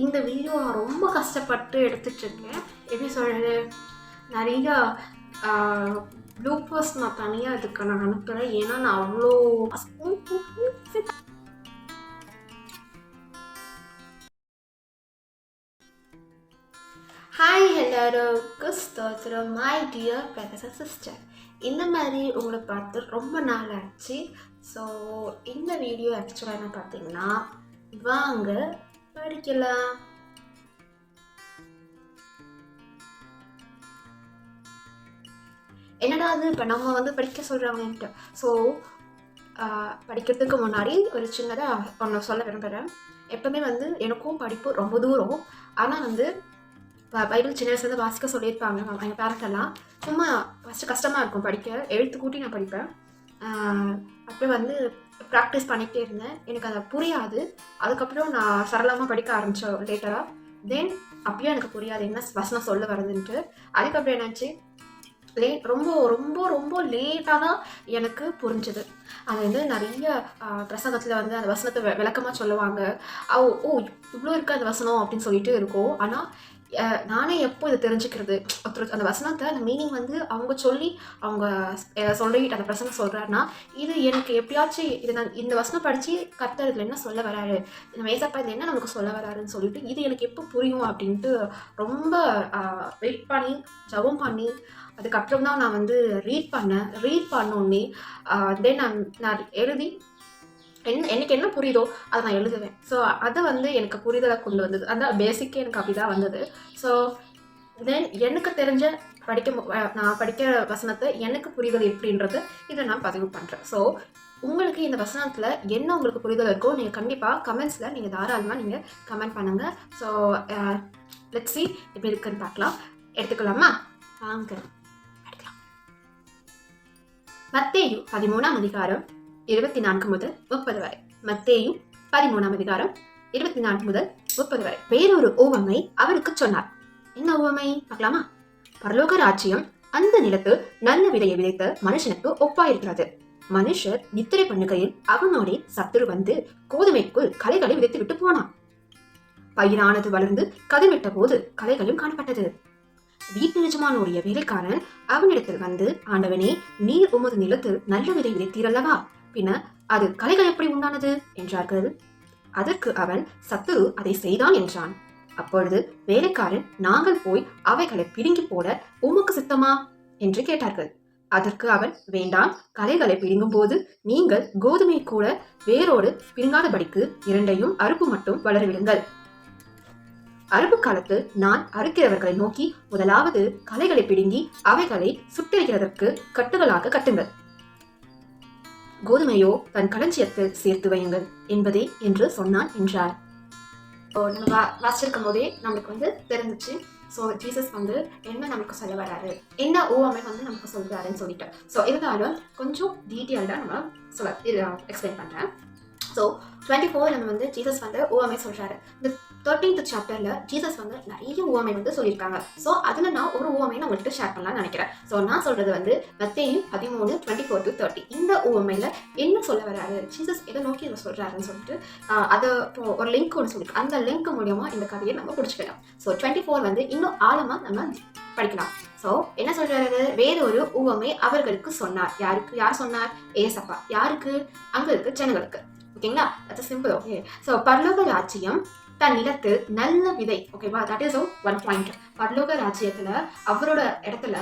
இந்த வீடியோ நான் ரொம்ப கஷ்டப்பட்டு எடுத்துட்ருக்கேன். எப்படி சொல்கிறது நிறைய ப்ளூப்பர்ஸ் நான் தனியாக இதுக்கு நான் அனுப்புகிறேன் ஏன்னா நான் அவ்வளோ ஹாய் எல்லாருக்கும் ஸ்தோத்திரம். மை டியர் பிரதர் சிஸ்டர் இந்த மாதிரி உங்களை பார்த்து ரொம்ப நாள் ஆச்சு. ஸோ இந்த வீடியோ ஆக்சுவலாக என்ன பார்த்தீங்கன்னா வாங்க படிக்கலாம் என்னடா அது? இப்போ நம்ம வந்து படிக்க சொல்கிறவங்க ஸோ படிக்கிறதுக்கு முன்னாடி ஒரு சின்னதாக ஒன்று சொல்ல விரும்புகிறேன் எப்பவுமே வந்து எனக்கும் படிப்பு ரொம்ப தூரம். ஆனால் வந்து பைபிள் சின்ன வயசுலேருந்து வாசிக்க சொல்லியிருப்பாங்க எங்கள் பேரண்ட்டெல்லாம் சும்மா ஃபஸ்ட்டு கஷ்டமாக இருக்கும் படிக்க. எழுத்து கூட்டி நான் படிப்பேன். அப்படியே வந்து ப்ராக்டிஸ் பண்ணிகிட்டே இருந்தேன். எனக்கு அது புரியாது. அதுக்கப்புறம் நான் சரளமாக படிக்க ஆரம்பித்தோம் லேட்டராக தென் அப்பயும் எனக்கு புரியாது என்ன வசனம் சொல்ல வருதுன்ட்டு. அதுக்கப்புறம் என்னாச்சு? லேட் ரொம்ப ரொம்ப ரொம்ப லேட்டாக தான் எனக்கு புரிஞ்சுது. அது வந்து நிறைய பிரசங்கத்தில் வந்து அந்த வசனத்தை விளக்கமாக சொல்லுவாங்க. ஓ ஓ இவ்வளோ இருக்குது அந்த வசனம் அப்படின்னு சொல்லிட்டு இருக்கும். ஆனால் நானே எப்போ இதை தெரிஞ்சுக்கிறது? ஒருத்தர் அந்த வசனத்தை அந்த மீனிங் வந்து அவங்க சொல்லி அவங்க சொல்லிட்டு அந்த பிரசனை சொல்கிறாருன்னா இது எனக்கு எப்படியாச்சும் இதை நான் இந்த வசனம் படித்து கர்த்தர் இதில் என்ன சொல்ல வராரு? இந்த மேசப்பா இதில் என்ன நமக்கு சொல்ல வராருன்னு சொல்லிட்டு இது எனக்கு எப்போ புரியும் அப்படின்ட்டு ரொம்ப வெயிட் பண்ணி ஜபம் பண்ணி அதுக்கப்புறம் தான் நான் வந்து ரீட் பண்ணேன். ரீட் பண்ணோடனே தென் நான் நான் எழுதி என்ன எனக்கு என்ன புரியுதோ அதை நான் எழுதுவேன். ஸோ அதை வந்து எனக்கு புரிதலை கொண்டு வந்தது. அந்த பேசிக்கே எனக்கு அப்படி தான் வந்தது. ஸோ தென் எனக்கு தெரிஞ்ச படிக்க நான் படிக்கிற வசனத்தை எனக்கு புரிதல் எப்படின்றது இதை நான் பதிவு பண்ணுறேன் ஸோ உங்களுக்கு இந்த வசனத்தில் என்ன உங்களுக்கு புரிதல் இருக்கோ நீங்கள் கண்டிப்பாக கமெண்ட்ஸில் நீங்கள் தாராளமாக நீங்கள் கமெண்ட் பண்ணுங்கள் ஸோ லெட்ஸ் சி எப்படி இருக்குன்னு பார்க்கலாம். எடுத்துக்கலாமா? வாங்க எடுக்கலாம். மத்தேயு பதிமூணாம் அதிகாரம் இருபத்தி நான்கு முதல் முப்பது வரை. மத்தேயும் பதிமூணாம் அதிகாரம் இருபத்தி நான்கு முதல் முப்பது வரை. வேறொரு ஓவமை அவருக்கு சொன்னார். என்ன ஓவமை? பார்க்கலாமா? பரலோக ராஜ்யம் அந்த நிலத்து நல்ல விதையை விதைத்த மனுஷனுக்கு ஒப்பாயிருக்கிறது. மனுஷர் நித்திரை பண்ணுகையில் அவனோடே சத்துரு வந்து கோதுமைக்குள் கலைகளை விதைத்து விட்டு போனான். பயிரானது வளர்ந்து கதிர்விட்ட போது கலைகளும் காணப்பட்டது. வீட்டு எஜமானுடைய வேலைக்காரன் அவனிடத்தில் வந்து ஆண்டவனே நீர் உமது நிலத்தில் நல்ல விதை விதைத்தீரல்லவா? பின்ன அது கலைகள் எப்படி உண்டானது என்றார்கள் அதற்கு அவன் சத்துரு அதை செய்தான் என்றான். அப்பொழுது வேலைக்காரன் நாங்கள் போய் அவைகளை பிடுங்கி போட உமக்கு சித்தமா? என்று கேட்டார்கள். அதற்கு அவன் வேண்டாம் கலைகளை பிடுங்கும் போது நீங்கள் கோதுமை கூட வேரோடு பிடுங்காதபடிக்கு இரண்டையும் அறுப்பு மட்டும் வளரவிடுங்கள். அறுப்பு காலத்து நான் அறுக்கிறவர்களை நோக்கி முதலாவது கலைகளை பிடுங்கி அவைகளை சுட்டெரிக்கிறதற்கு கட்டுகளாக கட்டுங்கள். கோதுமையோ தன் களஞ்சியத்தில் சேர்த்து வையுங்கள் என்பதே என்று சொன்னான் என்றார். நம்ம வா வாசிச்சிருக்கும் போதே நம்மளுக்கு வந்து தெரிஞ்சிச்சு. ஸோ ஜீசஸ் வந்து என்ன நமக்கு சொல்ல வராரு என்ன ஓவாமை வந்து நமக்கு சொல்கிறாருன்னு சொல்லிட்டு. ஸோ இருந்தாலும் கொஞ்சம் டீட்டெயில்டாக நம்ம சொல்ல இது எக்ஸ்பிளைன் பண்ணுறேன் ஸோ டுவெண்ட்டி ஃபோர் நம்ம வந்து ஜீசஸ் வந்து ஓவாமை சொல்கிறாரு இந்த தேர்ட்டீன்த் சாப்டர்ல ஜீசஸ் வந்து நிறைய உவமை வந்து சொல்லியிருக்காங்க. ஸோ அதில் நான் ஒரு ஓவமை நான் உங்கள்கிட்ட ஷேர் பண்ணலாம்னு நினைக்கிறேன். ஸோ நான் சொல்கிறது வந்து மத்தேயு பதிமூணு டுவெண்ட்டி ஃபோர் டு தேர்ட்டி இந்த ஓவமையில் என்ன சொல்ல வராரு ஜீசஸ் எதை நோக்கி இதை சொல்கிறாருன்னு சொல்லிட்டு அதை இப்போ ஒரு லிங்க் ஒன்று சொல்லியிருக்கு அந்த லிங்க் மூலியமாக இந்த கதையை நம்ம பிடிச்சிக்கலாம். ஸோ டுவெண்ட்டி ஃபோர் வந்து இன்னும் ஆழமாக நம்ம படிக்கலாம். ஸோ என்ன சொல்றாரு? வேறொரு உவமை அவர்களுக்கு சொன்னார். யாருக்கு? யார் சொன்னார்? ஏசப்பா. யாருக்கு? அங்க இருக்க ஜனங்களுக்கு. ஓகேங்களா? அது சிம்பிள் ஓகே ஸோ பரலோக ராஜ்யம் தன் நிலத்து நல்ல விதை ஓகேவா தட் இஸ் ஒன் பாயிண்ட் பரலோக ராஜ்யத்துல அவரோட இடத்துல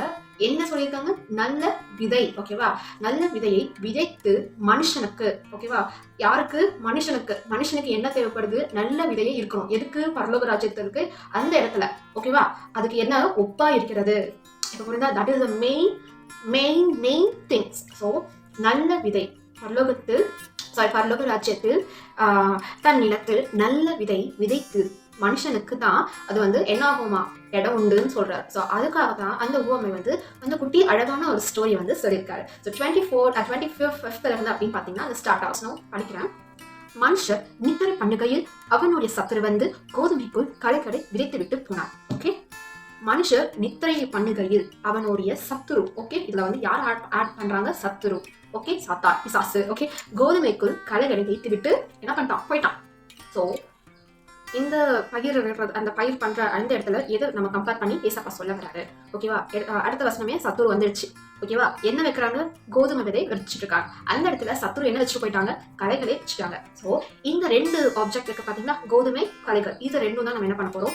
என்ன சொல்லியிருக்காங்க? நல்ல விதை ஓகேவா நல்ல விதையை விதைத்து மனுஷனுக்கு ஓகேவா யாருக்கு? மனுஷனுக்கு. மனுஷனுக்கு என்ன தேவைப்படுது? நல்ல விதையே இருக்கணும். எதுக்கு பரலோக ராஜ்யத்திற்கு அந்த இடத்துல ஓகேவா அதுக்கு என்ன ஒப்பா இருக்கிறது? இப்போ புரிந்தா that is the main main main things so நல்ல விதை. பரலோகத்தில் சாரி பரலோக ராஜ்யத்தில் தன் நிலத்தில் நல்ல விதை விதைத்து மனுஷனுக்கு தான் அது வந்து என்ன ஆகுமா இடம் உண்டுன்னு சொல்றாரு. ஸோ அதுக்காக தான் அந்த உவமை வந்து அந்த குட்டி அழகான ஒரு ஸ்டோரி வந்து சொல்லியிருக்காரு. So twenty four twenty fifth ஃபிஃப்த்ல இருந்து அப்படின்னு பார்த்தீங்கன்னா அந்த ஸ்டார்ட் ஆகும். படிக்கிறேன். மனுஷர் நித்திரை பண்ணுகையில் அவனுடைய சத்துரு வந்து கோதுமைக்குள் களைக்கடை விதைத்து விட்டு போனான் ஓகே மனுஷர் நித்திரை பண்ணுகையில் அவனுடைய சத்துரு ஓகே இதுல வந்து யார் ஆட் ஆட் பண்றாங்க? சத்துரு ஓகே சாத்தா பிசாசு ஓகே கோதுமைக்குள் கலைகளை வைத்துவிட்டு என்ன பண்ணிட்டான்? போயிட்டான். ஸோ இந்த பயிர் விடுறது அந்த பயிர் பண்ற அந்த இடத்துல எது நம்ம கம்பேர் பண்ணி ஏசப்பா சொல்ல வராரு ஓகேவா அடுத்த வசனமே சத்துரு வந்துடுச்சு ஓகேவா என்ன வைக்கிறாங்க? கோதுமை விதை வச்சுட்டு இருக்காங்க. அந்த இடத்துல சத்துரு என்ன வச்சுட்டு போயிட்டாங்க? களைகளே வச்சுட்டாங்க. ஸோ இந்த ரெண்டு ஆப்ஜெக்ட் இருக்கு பாத்தீங்கன்னா கோதுமை களைகள். இது ரெண்டும் தான் நம்ம என்ன பண்ண போறோம்?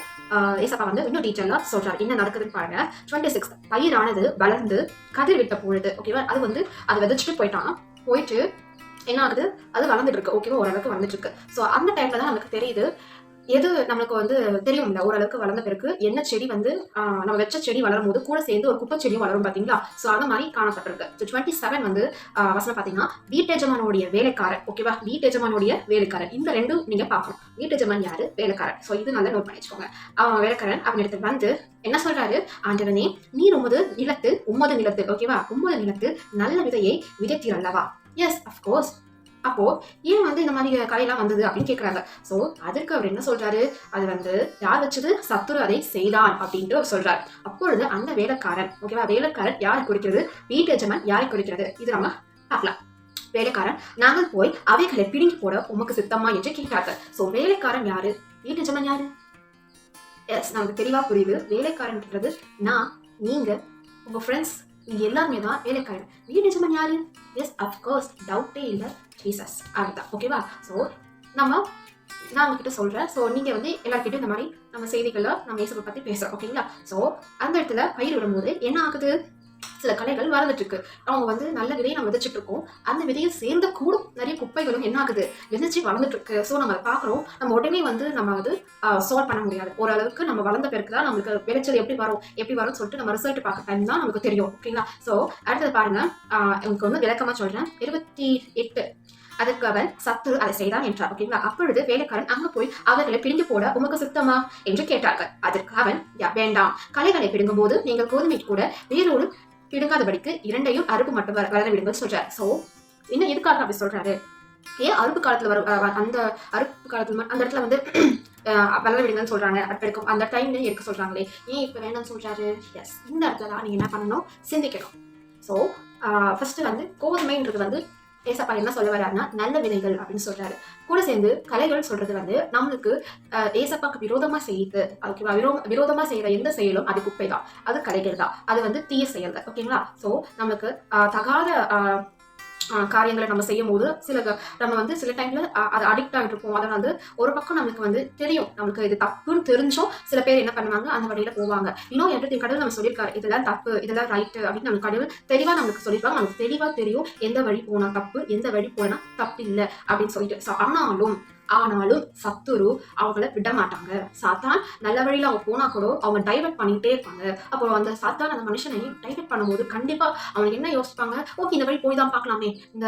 ஏசப்பா வந்து இன்னும் டீட்டெயிலாக சொல்றாரு. என்ன நடக்குதுன்னு பாருங்க. டுவெண்ட்டி சிக்ஸ் பயிரானது வளர்ந்து கதிர் விட்ட பொழுது ஓகேவா அது வந்து அதை விதைச்சிட்டு போயிட்டான். போயிட்டு என்ன ஆகுது? அது வளர்ந்துட்டு இருக்கு. ஓகேவா ஓரளவுக்கு வந்துட்டு இருக்கு. ஸோ அந்த டைம்ல தான் நமக்கு தெரியுது எது நம்மளுக்கு வந்து தெரியும்ல ஓரளவுக்கு வளர்ந்த பிறகு என்ன செடி வந்து நம்ம வச்ச செடி வளரும் போது கூட சேர்ந்து ஒரு குப்பை செடியும் வளரும் பாத்தீங்களா? ஸோ அந்த மாதிரி காணப்பட்டிருக்கு. டுவெண்ட்டி செவன் வந்து வசனம் பாத்தீங்கன்னா வீட்டெஜமானுடைய வேலைக்காரன் ஓகேவா வீட்டெஜமானுடைய வேலைக்காரன் இந்த ரெண்டும் நீங்க பார்க்கணும். வீட்டெஜமான் யாரு? வேலைக்காரன் ஸோ இது நல்லா நோட் பண்ணி வச்சுக்கோங்க அவன் வேலைக்காரன் அவன் எடுத்து வந்து என்ன சொல்றாரு? ஆண்டவனே நீர் உமது நிலத்து உம்மது நிலத்து ஓகேவா உம்மது நிலத்து நல்ல விதையை விதைத்தீர் அல்லவா? எஸ் அஃப்கோர்ஸ் அப்போ ஏன் வந்து இந்த மாதிரி கலையெல்லாம் வந்தது அப்படின்னு கேட்கறாங்க சோ அதற்கு அவர் என்ன சொல்றாரு? அது வந்து யார் வச்சது? சத்துரு அதை செய்தான் அப்படின்ட்டு அவர் சொல்றாரு. அப்பொழுது அந்த வேலைக்காரன் ஓகேவா வேலைக்காரன் யாரை குறிக்கிறது? வீட்டு எஜமான் யாரை குறிக்கிறது? இது நம்ம பார்க்கலாம். வேலைக்காரன் நாங்கள் போய் அவைகளை பிடுங்கி போட உமக்கு சித்தமா என்று கேட்டார்கள் சோ வேலைக்காரன் யாரு? வீட்டு எஜமான் யாரு? எஸ் நமக்கு தெளிவா புரியுது. வேலைக்காரன்ன்றது நான் நீங்க உங்க ஃப்ரெண்ட்ஸ் இங்க எல்லாருமே தான் வேலைக்காரர் வீட்டு எஜமான் யாரு? எஸ் அஃப்கோர்ஸ் டவுட்டே இல்லை. ஜீசஸ் அதுதான் ஓகேவா ஸோ நம்ம நான் உங்ககிட்ட சொல்றேன். ஸோ நீங்க வந்து எல்லாருக்கிட்டும் இந்த மாதிரி நம்ம செய்திகளை நம்ம இயேசுவை பத்தி பேசுறோம். ஓகேங்களா ஸோ அந்த இடத்துல பயிர் விடும்போது என்ன ஆகுது? சில கலைகள் வளர்ந்துட்டு இருக்கு அவங்க வந்து நல்ல விதையை நம்ம விதைச்சிட்டு இருக்கோம் அந்த விதையை சேர்ந்த கூட நிறைய குப்பைகளும் என்ன ஆகுது? விதைச்சு வளர்ந்துட்டு இருக்கு ஸோ நம்ம அதை பார்க்குறோம். நம்ம உடனே வந்து நம்ம வந்து சால்வ் பண்ண முடியாது. ஓரளவுக்கு நம்ம வளர்ந்த பிறகு தான் நம்மளுக்கு விளைச்சல் எப்படி வரும்? எப்படி வரும்னு சொல்லிட்டு நம்ம ரிசல்ட் பார்க்க டைம் தான் நமக்கு தெரியும். ஓகேங்களா? ஸோ அடுத்தது பாருங்க. ஆஹ் உங்களுக்கு வந்து விளக்கமா சொல்றேன். இருபத்தி எட்டு. அதற்கு அவன் சத்துரு அதை செய்தான் என்றார். ஓகேங்களா? அப்பொழுது வேலைக்காரன் அங்க போய் அவர்களை பிடிந்து போட உமக்கு சுத்தமா? என்று கேட்டார்கள். அதற்கு அவன் "யா, வேண்டாம். களைகளை பிடுங்கும் போது நீங்கள் கோதுமை கூட வேறொரு கிடுங்காதபடிக்கு இரண்டையும் அறுப்பு மட்டும் வளர விடுங்கள் சொல்றாரு. ஸோ இன்னும் எதுக்காக அப்படி சொல்றாரு? ஏன் அறுப்பு காலத்துல வரும்? அந்த அறுப்பு காலத்துல அந்த இடத்துல வந்து வளர விடுங்கன்னு சொல்றாங்க. அடுப்பெடுக்கும் அந்த டைம்ல எடுக்க சொல்றாங்களே. ஏன் இப்ப வேண்டாம்னு சொல்றாரு? எஸ் இந்த இடத்துல தான் நீங்க என்ன பண்ணணும்? சிந்திக்கணும். ஸோ ஃபர்ஸ்ட் வந்து கோதுமைன்றது வந்து ஏசப்பா என்ன சொல்ல வர்றாருன்னா நல்ல விதைகள் அப்படின்னு சொல்றாரு. கூட சேர்ந்து கலைகள் சொல்றது வந்து நம்மளுக்கு ஏசப்பாக்கு விரோதமா செய்து ஓகேவா விரோ விரோதமா செய்யற எந்த செயலும் அது குப்பை தான் அது கலைகள் தான் அது வந்து தீய செயல் ஓகேங்களா? ஸோ நமக்கு அஹ், தகாத காரியங்களை நம்ம செய்யும் போது சில நம்ம வந்து சில டைம்ல அது அடிக்ட் ஆகிட்டு இருப்போம் அதை வந்து ஒரு பக்கம் நம்மளுக்கு வந்து தெரியும். நமக்கு இது தப்புன்னு தெரிஞ்சும் சில பேர் என்ன பண்ணுவாங்க அந்த வழியில போவாங்க. இன்னும் எவ்ரி கடவுள் நம்ம சொல்லியிருக்காரு. இதெல்லாம் தப்பு இதெல்லாம் ரைட்டு அப்படின்னு நம்ம கடவுள் தெளிவா நமக்கு சொல்லியிருக்காங்க நமக்கு தெளிவா தெரியும் எந்த வழி போனா தப்பு எந்த வழி போனா தப்பு இல்லை அப்படின்னு சொல்லிட்டு. ஆனாலும் ஆனாலும் சத்துரு அவங்கள விட மாட்டாங்க சாத்தான் நல்ல வழியில அவங்க போனா கூட அவங்க டைவெர்ட் பண்ணிட்டே இருப்பாங்க. அப்போ அந்த சாத்தான் அந்த மனுஷனை டைவெர்ட் பண்ணும்போது கண்டிப்பா அவனுக்கு என்ன யோசிப்பாங்க? ஓகே இந்த வழி போய் தான் பார்க்கலாமே. இந்த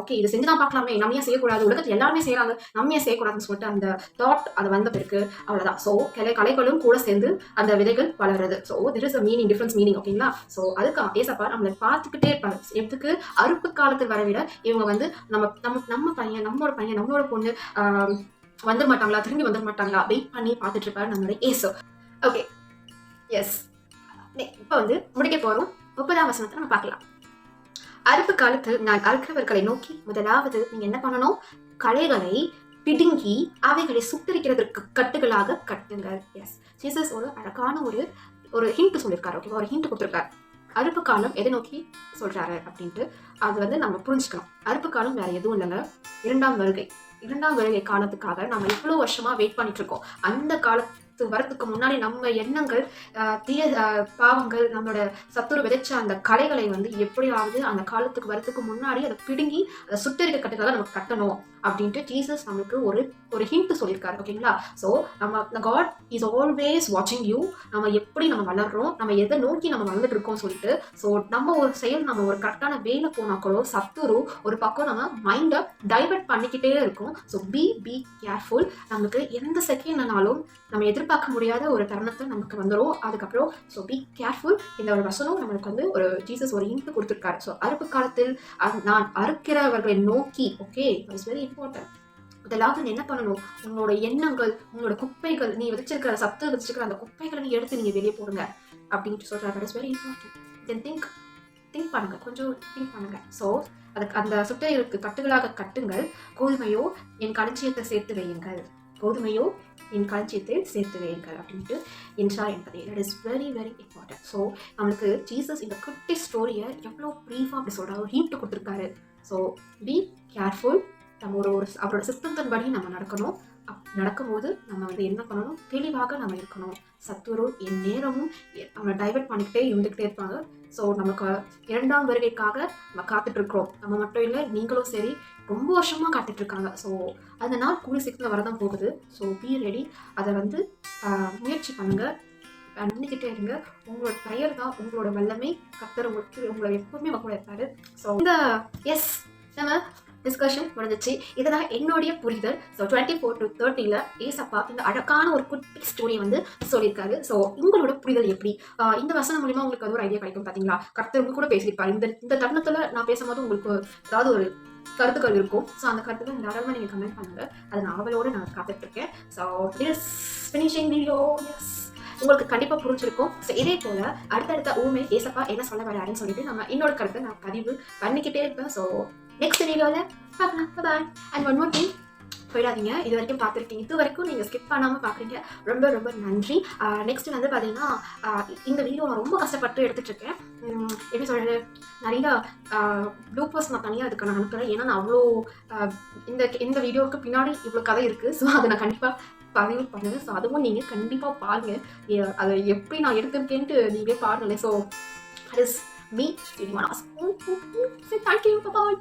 ஓகே இதை செஞ்சு தான் பார்க்கலாமே. நம்ம செய்யக்கூடாது? உலகத்தில் எல்லாருமே செய்யறாங்க நம்ம செய்யக்கூடாதுன்னு சொல்லிட்டு அந்த தாட் அது வந்த பிறகு அவ்வளவுதான். ஸோ கலை கலைகளும் கூட சேர்ந்து அந்த விதைகள் வளருது. So there is a meaning difference meaning ஓகேங்களா ஸோ அதுக்கு ஏசப்பா நம்மளை பார்த்துக்கிட்டே இருப்பாங்க. எதுக்கு அறுப்பு காலத்தில் வர விட இவங்க வந்து நம்ம நம்ம நம்ம பையன் நம்மளோட பையன் நம்மளோட பொண்ணு வந்துட மாட்டாங்களா திரும்பி வந்துட மாட்டாங்களா வெயிட் பண்ணி பார்த்துட்டு இருப்பாரு நம்மளுடைய ஏசோ ஓகே எஸ் இப்போ வந்து முடிக்க போறோம். முப்பதாம் வசனத்தை நம்ம பார்க்கலாம். அறுப்பு காலத்தில் நான் அறுக்கிறவர்களை நோக்கி முதலாவது நீங்க என்ன பண்ணணும்? களைகளை பிடுங்கி அவைகளை சுட்டரிக்கிறதற்கு கட்டுகளாக கட்டுங்கள். எஸ் ஜீசஸ் ஒரு அழகான ஒரு ஒரு ஹிண்ட் சொல்லியிருக்காரு ஓகேவா ஒரு ஹிண்ட் கொடுத்துருக்காரு. அறுப்பு காலம் எதை நோக்கி சொல்றாரு அப்படின்ட்டு அது வந்து நம்ம புரிஞ்சுக்கணும். அறுப்பு காலம் வேற எதுவும் இல்லைங்க. இரண்டாம் வருகை. இரண்டாம் வருகை காலத்துக்காக நம்ம இவ்வளோ வருஷமா வெயிட் பண்ணிட்டு இருக்கோம். அந்த காலத்து வரதுக்கு முன்னாடி நம்ம எண்ணங்கள் தீய பாவங்கள் நம்மளோட சத்துரு விதைச்ச அந்த கலைகளை வந்து எப்படியாவது அந்த காலத்துக்கு வரத்துக்கு முன்னாடி அதை பிடுங்கி அதை சுட்டரிக்க கட்டுக்காக நம்ம கட்டணும் அப்படின்ட்டு ஜீசஸ் நம்மளுக்கு ஒரு ஒரு ஹிண்ட் சொல்லியிருக்காரு ஓகேங்களா? ஸோ நம்ம காட் இஸ் ஆல்வேஸ் வாட்சிங் யூ நம்ம எப்படி நம்ம வளர்றோம் நம்ம எதை நோக்கி நம்ம வளர்ந்துட்டு இருக்கோம் சொல்லிட்டு ஸோ நம்ம ஒரு செயல் நம்ம ஒரு கரெக்டான வேலை போனா கூட சத்துரு ஒரு பக்கம் நம்ம மைண்டை டைவர்ட் பண்ணிக்கிட்டே இருக்கும். ஸோ பி பி கேர்ஃபுல் நமக்கு எந்த செகண்ட்னாலும் நம்ம எதிர்பார்க்க முடியாத ஒரு தருணத்தை நமக்கு வந்துடும் அதுக்கப்புறம் ஸோ பி கேர்ஃபுல் இந்த ஒரு வசனம் நம்மளுக்கு வந்து ஒரு ஜீசஸ் ஒரு இன்ட்டு கொடுத்துருக்காரு. ஸோ அறுப்பு காலத்தில் நான் அறுக்கிறவர்களை நோக்கி ஓகே இட்ஸ் வெரி இம்பார்ட்டன்ட் இதெல்லாம் நீ என்ன பண்ணணும்? உங்களோட எண்ணங்கள் உங்களோட குப்பைகள் நீ விதைச்சிருக்கிற சத்து விதைச்சிருக்கிற அந்த குப்பைகளை நீ எடுத்து நீங்கள் வெளியே போடுங்க. அப்படின்ட்டு சொல்கிறாங்க that is very important then think think பண்ணுங்க. கொஞ்சம் திங்க் பண்ணுங்க. ஸோ அதுக்கு அந்த சுட்டைகளுக்கு கட்டுகளாக கட்டுங்கள். கோதுமையோ என் களஞ்சியத்தை சேர்த்து வையுங்கள். கோதுமையோ என் களஞ்சியத்தில் சேர்த்து வையுங்கள் அப்படின்ட்டு என்றார் என்பதை. That is very very important so நம்மளுக்கு ஜீசஸ் இந்த குட்டி ஸ்டோரியை எவ்வளோ ப்ரீஃபாக அப்படி சொல்கிறார் ஒரு ஹீட்டு கொடுத்துருக்காரு. ஸோ பி கேர்ஃபுல் நம்ம ஒரு ஒரு அவரோட சித்தத்தின்படி நம்ம நடக்கணும். அப் நடக்கும்போது நம்ம வந்து என்ன பண்ணணும்? தெளிவாக நம்ம இருக்கணும். சத்துரு என் நேரமும் அவனை டைவர்ட் பண்ணிக்கிட்டே இருந்துக்கிட்டே இருப்பாங்க. ஸோ நமக்கு இரண்டாம் வருகைக்காக நம்ம காத்துட்டு இருக்கிறோம் நம்ம மட்டும் இல்லை நீங்களும் சரி ரொம்ப வருஷமாக காத்துட்டு இருக்காங்க ஸோ அந்த நாள் கூடி சீக்கிரம் வரதான் போகுது. ஸோ பி ரெடி அதை வந்து முயற்சி பண்ணுங்க. நின்றுக்கிட்டே இருங்க. உங்களோட பெயர் தான் உங்களோட வல்லமை. கத்தர் உங்களுக்கு உங்களை எப்பவுமே உங்க இருப்பாரு ஸோ இந்த எஸ் நம்ம டிஸ்கஷன் முடிஞ்சிச்சு. இதுதான் என்னுடைய புரிதல். ஸோ டுவெண்ட்டி ஃபோர் டு தேர்ட்டியில் ஏசப்பா இந்த அழகான ஒரு குட்டி ஸ்டோரியை வந்து சொல்லியிருக்காரு. ஸோ உங்களோட புரிதல் எப்படி? இந்த வசனம் மூலிமா உங்களுக்கு அது ஒரு ஐடியா கிடைக்கும் பார்த்தீங்களா கர்த்தர் கூட பேசியிருப்பாரு. இந்த இந்த தருணத்தில் நான் பேசும்போது உங்களுக்கு ஏதாவது ஒரு கருத்துக்கள் இருக்கும். ஸோ அந்த கருத்துக்கள் தாராளமாக நீங்கள் கமெண்ட் பண்ணுங்க. அதை நான் அவளோடு நான் காத்துட்ருக்கேன். So is finishing video yes உங்களுக்கு கண்டிப்பாக புரிஞ்சிருக்கும். ஸோ இதே போல் அடுத்தடுத்த ஊமை ஏசப்பா என்ன சொல்ல வராருன்னு சொல்லிட்டு நம்ம இன்னொரு கருத்தை நான் பதிவு பண்ணிக்கிட்டே இருப்பேன். ஸோ நெக்ஸ்ட் வீடியோவில் பார்க்கலாம். Bye and one more thing போயிடாதீங்க. இது வரைக்கும் பார்த்துருக்கீங்க. இது வரைக்கும் நீங்கள் ஸ்கிப் பண்ணாமல் பார்க்குறீங்க. ரொம்ப ரொம்ப நன்றி. நெக்ஸ்ட் வந்து பார்த்தீங்கன்னா இந்த வீடியோ நான் ரொம்ப கஷ்டப்பட்டு எடுத்துகிட்டு இருக்கேன். எப்படி சொல்கிறது நிறைய ப்ளூப்பர்ஸ் நான் தனியாக அதுக்கு நான் அனுப்புகிறேன் ஏன்னா நான் அவ்வளோ இந்த இந்த வீடியோவுக்கு பின்னாடி இவ்வளோ கதை இருக்குது ஸோ அதை நான் கண்டிப்பாக பதிவு பண்ணுவேன். ஸோ அதுவும் நீங்கள் கண்டிப்பாக பாருங்கள் அதை எப்படி நான் எடுத்திருக்கேன்ட்டு நீங்களே பாருங்களேன். So that is me thank you bye